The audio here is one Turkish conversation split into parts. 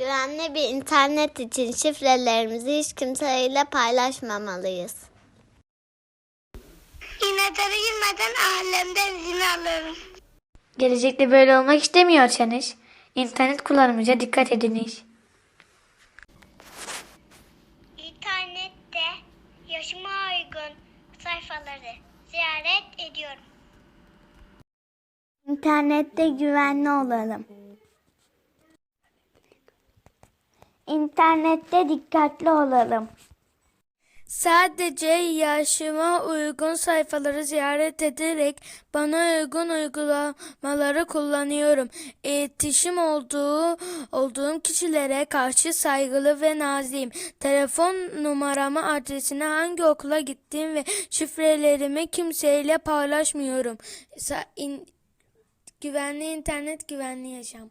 Güvenli bir internet için şifrelerimizi hiç kimseyle paylaşmamalıyız. İnetere girmeden alemden izin alırım. Gelecekte böyle olmak istemiyorsanız internet kullanımıza dikkat ediniz. İnternette yaşıma uygun sayfaları ziyaret ediyorum. İnternette güvenli olalım. İnternette dikkatli olalım. Sadece yaşıma uygun sayfaları ziyaret ederek bana uygun uygulamaları kullanıyorum. İletişim olduğu olduğum kişilere karşı saygılı ve naziyim. Telefon numaramı, adresine, hangi okula gittiğim ve şifrelerimi kimseyle paylaşmıyorum. Sa- in- güvenli internet, güvenli yaşam.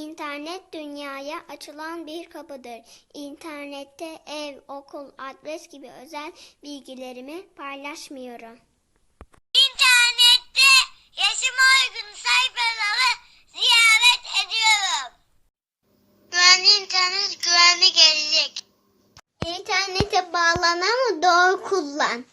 İnternet dünyaya açılan bir kapıdır. İnternette ev, okul, adres gibi özel bilgilerimi paylaşmıyorum. İnternette yaşıma uygun sayfaları ziyaret ediyorum. Güvenli internet, güvenli gelecek. İnternete bağlan ama doğru kullan.